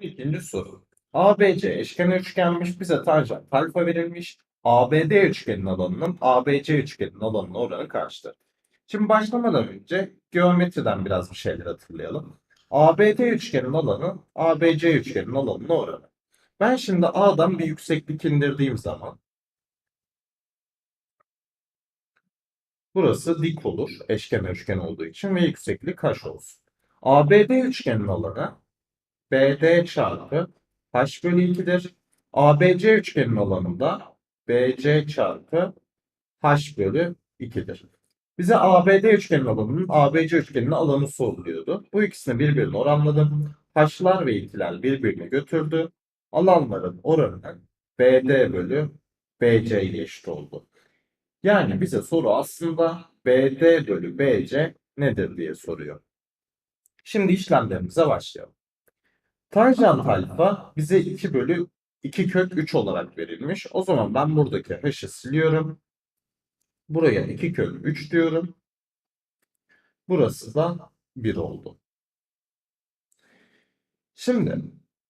İkinci soru. ABC eşkenar üçgenmiş. Bize tanjant alfa verilmiş. ABD üçgenin alanının ABC üçgenin alanının oranı kaçtır? Şimdi başlamadan önce geometriden biraz bir şeyler hatırlayalım. ABD üçgenin alanı ABC üçgenin alanının oranı. Ben şimdi A'dan bir yükseklik indirdiğim zaman burası dik olur. Eşkenar üçgen olduğu için ve yükseklik kaç olsun. ABD üçgenin alanı BD çarpı h bölü 2'dir. ABC üçgenin alanında BC çarpı h bölü 2'dir. Bize ABD üçgenin alanının ABC üçgenin alanı soruluyordu. Bu ikisini birbirine oranladım. H'lar ve 2'ler birbirini götürdü. Alanların oranı BD bölü BC eşit oldu. Yani bize soru aslında BD bölü BC nedir diye soruyor. Şimdi işlemlerimize başlayalım. Tanjant alfa bize 2 bölü 2 kök 3 olarak verilmiş. O zaman ben buradaki h'ı siliyorum. Buraya 2 kök 3 diyorum. Burası da 1 oldu. Şimdi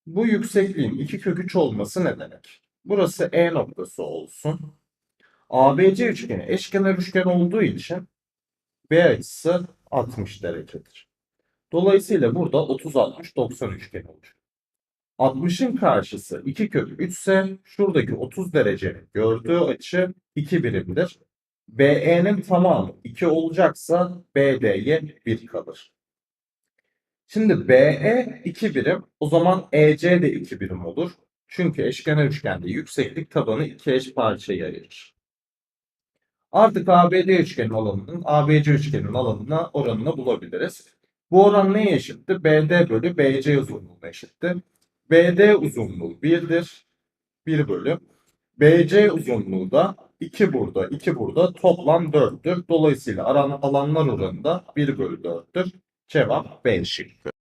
bu yüksekliğin 2 kök 3 olması ne demek? Burası E noktası olsun. ABC üçgeni eşkenar üçgen olduğu için B açısı 60 derecedir. Dolayısıyla burada 30-60-90 üçgen olur. 60'ın karşısı 2 kök 3 ise şuradaki 30 derecenin gördüğü açı 2 birimdir. BE'nin tamamı 2 olacaksa BD'ye 1 kalır. Şimdi BE 2 birim o zaman EC de 2 birim olur. Çünkü eşkenar üçgende yükseklik tabanı iki eş parçaya ayırır. Artık ABD üçgenin alanının ABC üçgenin alanına oranını bulabiliriz. Bu oran neye eşitti? BD bölü BC uzunluğuna eşitti. BD uzunluğu 1'dir. 1 bölü. BC uzunluğu da 2 burada, 2 burada toplam 4'tür. Dolayısıyla aran, alanlar oranı da 1 bölü 4'tür. Cevap B şıkkı.